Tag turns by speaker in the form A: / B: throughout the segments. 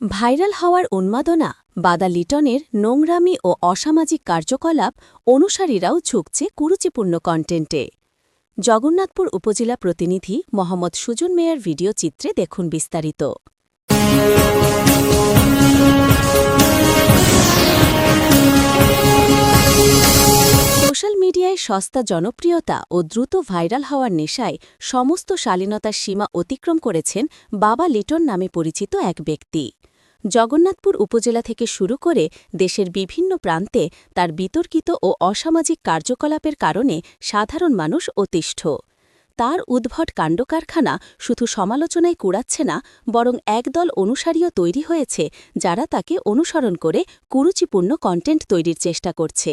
A: Viral হওয়ার উন্মাদনা, বাদা লিটনের নোংরামি ও অসামাজিক কার্যকলাপ অনুসারীরাও ঝুঁকছে কুরুচিপূর্ণ কন্টেন্টে। জগন্নাথপুর উপজেলা প্রতিনিধি মোহাম্মদ সুজন মেয়ার ভিডিও চিত্রে দেখুন বিস্তারিত। সোশ্যাল মিডিয়ায় সস্তা জনপ্রিয়তা ও দ্রুত ভাইরাল হওয়ার নেশায় সমস্ত শালীনতার সীমা অতিক্রম করেছেন বাবা লিটন নামে পরিচিত এক ব্যক্তি। জগন্নাথপুর উপজেলা থেকে শুরু করে দেশের বিভিন্ন প্রান্তে তার বিতর্কিত ও অসামাজিক কার্যকলাপের কারণে সাধারণ মানুষ অতিষ্ঠ। তার উদ্ভট কাণ্ডকারখানা শুধু সমালোচনায় কুড়াচ্ছে না, বরং একদল অনুসারীও তৈরি হয়েছে, যারা তাকে অনুসরণ করে কুরুচিপূর্ণ কন্টেন্ট তৈরির চেষ্টা করছে।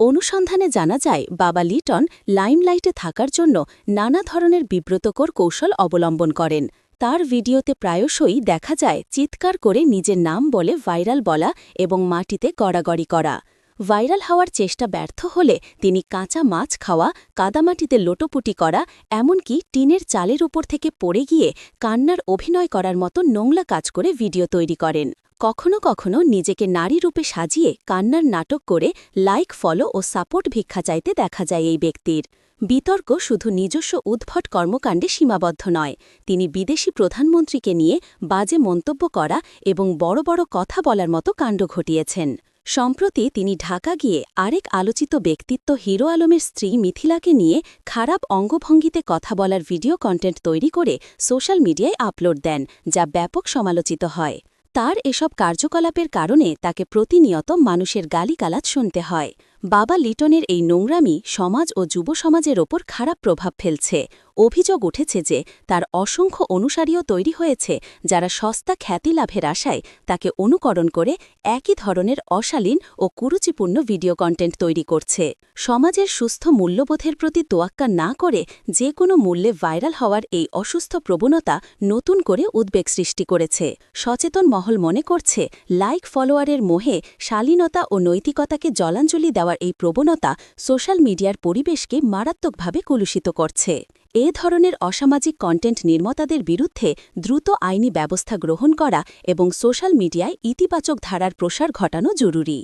A: অনুসন্ধানে জানা যায়, বাবা লিটন লাইমলাইটে থাকার জন্য নানা ধরনের বিব্রতকর কৌশল অবলম্বন করেন। তার ভিডিওতে প্রায়শই দেখা যায় চিৎকার করে নিজের নাম বলে ভাইরাল বলা এবং মাটিতে গড়াগড়ি করা। ভাইরাল হওয়ার চেষ্টা ব্যর্থ হলে তিনি কাঁচা মাছ খাওয়া, কাদামাটিতে লোটোপুটি করা, এমনকি টিনের চালের উপর থেকে পড়ে গিয়ে কান্নার অভিনয় করার মতো নোংলা কাজ করে ভিডিও তৈরি করেন। কখনো কখনো নিজেকে নারী রূপে সাজিয়ে কান্নার নাটক করে লাইক, ফলো ও সাপোর্ট ভিক্ষা চাইতে দেখা যায় এই ব্যক্তির। বিতর্ক শুধু নিজস্ব উদ্ভট কর্মকাণ্ডে সীমাবদ্ধ নয়, তিনি বিদেশি প্রধানমন্ত্রীকে নিয়ে বাজে মন্তব্য করা এবং বড় বড় কথা বলার মতো কাণ্ড ঘটিয়েছেন। সম্প্রতি তিনি ঢাকা গিয়ে আরেক আলোচিত ব্যক্তিত্ব হিরো আলমের স্ত্রী মিথিলাকে নিয়ে খারাপ অঙ্গভঙ্গিতে কথা বলার ভিডিও কন্টেন্ট তৈরি করে সোশ্যাল মিডিয়ায় আপলোড দেন, যা ব্যাপক সমালোচিত হয়। তার এসব কার্যকলাপের কারণে তাকে প্রতিনিয়ত মানুষের গালিগালাজ শুনতে হয়। বাবা লিটনের এই নোংরামি সমাজ ও যুব সমাজের ওপর খারাপ প্রভাব ফেলছে। অভিযোগ উঠেছে যে, তার অসংখ্য অনুসারীও তৈরি হয়েছে, যারা সস্তা খ্যাতি লাভের আশায় তাকে অনুকরণ করে একই ধরনের অশালীন ও কুরুচিপূর্ণ ভিডিও কন্টেন্ট তৈরি করছে। সমাজের সুস্থ মূল্যবোধের প্রতি তোয়াক্কা না করে যে কোনো মূল্যে ভাইরাল হওয়ার এই অসুস্থ প্রবণতা নতুন করে উদ্বেগ সৃষ্টি করেছে। সচেতন মহল মনে করছে, লাইক ফলোয়ারের মোহে শালীনতা ও নৈতিকতাকে জলাঞ্জলি দেওয়ার এই প্রবণতা সোশ্যাল মিডিয়ার পরিবেশকে মারাত্মকভাবে কলুষিত করছে। এ ধরনের অসামাজিক কন্টেন্ট নির্মাতাদের বিরুদ্ধে দ্রুত আইনি ব্যবস্থা গ্রহণ করা এবং সোশ্যাল মিডিয়ায় ইতিবাচক ধারার প্রসার ঘটানো জরুরি।